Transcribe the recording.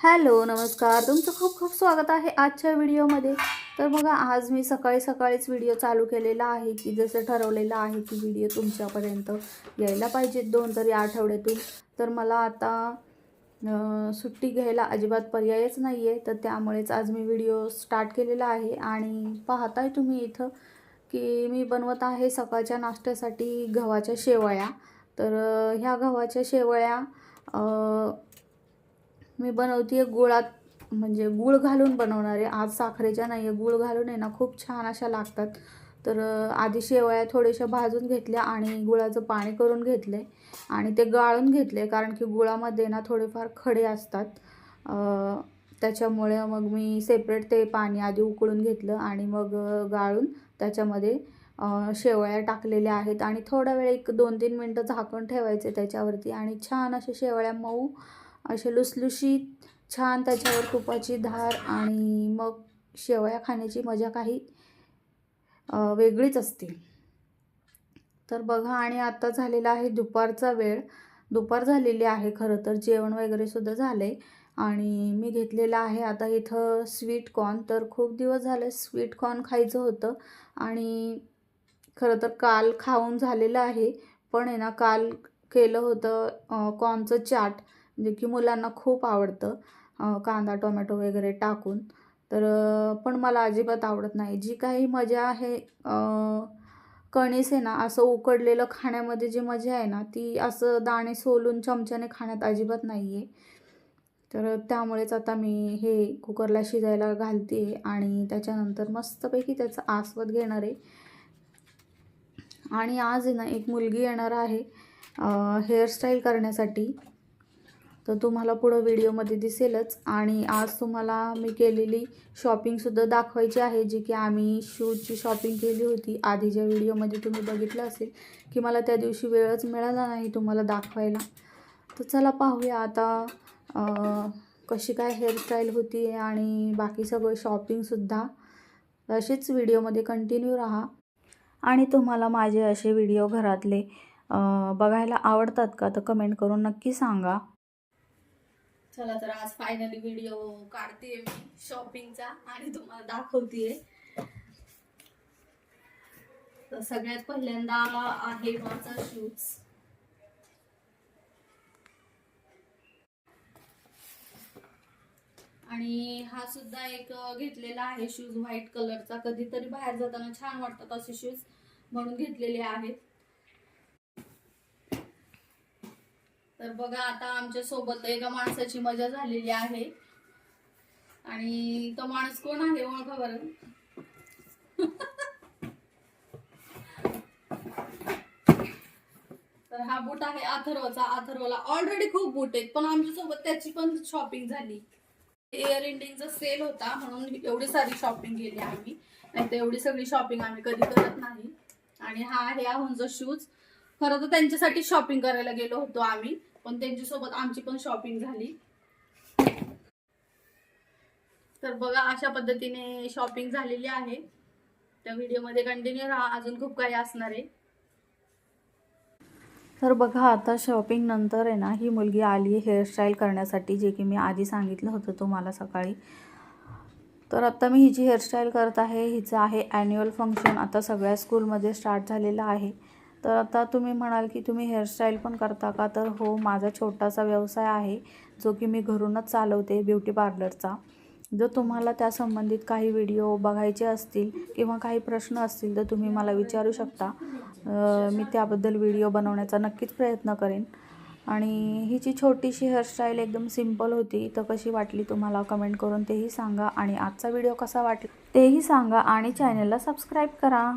Hello नमस्कार. तुमचं खूप खूप स्वागत आहे आजच्या व्हिडिओमध्ये. तर बघा आज मी सकाळी सकाळीच व्हिडिओ चालू केलेला आहे की जसं ठरवलेलं आहे की व्हिडिओ तुमच्यापर्यंत यायला पाहिजेत दोन तरी आठवड्यातून. तर मला आता सुट्टी घ्यायला अजिबात पर्यायच नाही आहे तर त्यामुळेच आज मी व्हिडिओ स्टार्ट केलेला आहे. आणि पाहताय तुम्ही इथं की मी बनवत आहे सकाळच्या नाश्त्यासाठी गव्हाच्या शेवया. तर ह्या गव्हाच्या शेवया मी बनवते गुळात म्हणजे गुळ घालून बनवणार. आहे आज साखरेच्या नाही आहे गुळ घालून आहे ना खूप छान अशा लागतात. तर आधी शेवया थोड्याशा भाजून घेतल्या आणि गुळाचं पाणी करून घेतले आणि ते गाळून घेतले कारण की गुळामध्ये ना थोडेफार खडे असतात. त्याच्यामुळे मग मी सेपरेट ते पाणी आधी उकळून घेतलं आणि मग गाळून त्याच्यामध्ये अं, शेवया टाकलेल्या आहेत. आणि थोडा वेळ एक दोन तीन मिनटं झाकण ठेवायचे त्याच्यावरती. आणि छान अशा शेवळ्या मऊ असे लुसलुशीत छान त्याच्यावर तुपाची धार आणि मग शेवया खाण्याची मजा काही वेगळीच असते. तर बघा आणि आता झालेला आहे दुपारचा वेळ. दुपार झालेली आहे खरं तर जेवण वगैरे सुद्धा झाले आणि मी घेतलेलं आहे आता इथं स्वीट कॉर्न. तर खूप दिवस झाले स्वीट कॉर्न खायचं होतं. आणि खरं तर काल खाऊन झालेलं आहे. पण आहे ना काल केलं होतं कॉर्नचं चाट. जे की मुलांना खूप आवडतं कांदा टोमॅटो वगैरे टाकून. तर पण मला अजिबात आवडत नाही. जी काही मजा आहे कणीस आहे ना असं उकडलेलं खाण्यामध्ये जी मजा आहे ना ती असं दाणे सोलून चमच्याने खाण्यात अजिबात नाही आहे तर त्यामुळेच आता मी हे कुकरला शिजायला घालते आणि त्याच्यानंतर मस्तपैकी त्याचा आस्वाद घेणार आहे. आणि आज आहे ना एक मुलगी येणार आहे हेअरस्टाईल करण्यासाठी. तर तुम्हाला पुढं व्हिडिओमध्ये दिसेलच. आणि आज तुम्हाला मी केलेली शॉपिंगसुद्धा दाखवायची आहे जी की आम्ही शूजची शॉपिंग केली होती. आधीच्या व्हिडिओमध्ये तुम्ही बघितलं असेल की मला त्या दिवशी वेळच मिळाला नाही तुम्हाला दाखवायला. तर चला पाहूया आता कशी काय हेअरस्टाईल होती आणि बाकी सगळं शॉपिंगसुद्धा असेच व्हिडिओमध्ये कंटिन्यू राहा. आणि तुम्हाला माझे असे व्हिडिओ घरातले बघायला आवडतात का तर कमेंट करून नक्की सांगा. चला तर आज फायनली व्हिडिओ काढते मी शॉपिंगचा आणि तुम्हाला दाखवते तर सगळ्यात पहिल्यांदा आहे माझा शूज आणि हा सुद्धा एक घेतलेला आहे शूज व्हाईट कलरचा कधीतरी बाहेर जाताना छान वाटतात असे शूज म्हणून घेतलेले आहेत. तर बघा आता आमच्यासोबत एका माणसाची मजा झालेली आहे. आणि तो माणूस कोण आहे ओळखा बरं? तर हा बूट आहे अथर्वचा. अथर्वला ऑलरेडी खूप बूट आहेत पण आमच्यासोबत त्याची पण शॉपिंग झाली. एअर इंडिंगचा सेल होता म्हणून एवढी सारी शॉपिंग केली आम्ही. नाही तर एवढी सगळी शॉपिंग आम्ही कधी करत नाही. आणि हा आहे आहुंचा शूज खरं तर त्यांच्यासाठी शॉपिंग करायला गेलो होतो आम्ही. पण त्यांच्यासोबत आमची पण शॉपिंग झाली. तर बघा अशा पद्धतीने शॉपिंग झालेली आहे. त्या व्हिडिओमध्ये कंटिन्यू राहा. अजून खूप काही असणार आहे. तर बघा आता शॉपिंग नंतर आहे ना ही मुलगी आली आहे हेअरस्टाईल करण्यासाठी जे की मी आधी सांगितलं होतं तुम्हाला सकाळी. तर आता मी हिची हेअरस्टाईल करत आहे. हिचं आहे ॲन्युअल फंक्शन आता सगळ्या स्कूलमध्ये स्टार्ट झालेलं आहे. तर आता तुम्ही म्हणाल की तुम्ही हेअरस्टाईल पण करता का? तर हो माझा छोटासा व्यवसाय आहे जो की मी घरूनच चालवते ब्युटी पार्लरचा जर तुम्हाला त्या संबंधित काही व्हिडिओ बघायचे असतील किंवा काही प्रश्न असतील तर तुम्ही मला विचारू शकता. मी त्याबद्दल व्हिडिओ बनवण्याचा नक्कीच प्रयत्न करेन. आणि हिची छोटीशी हेअरस्टाईल एकदम सिंपल होती तर कशी वाटली तुम्हाला कमेंट करून तेही सांगा. आणि आजचा व्हिडिओ कसा वाटला तेही सांगा आणि चॅनलला सबस्क्राईब करा.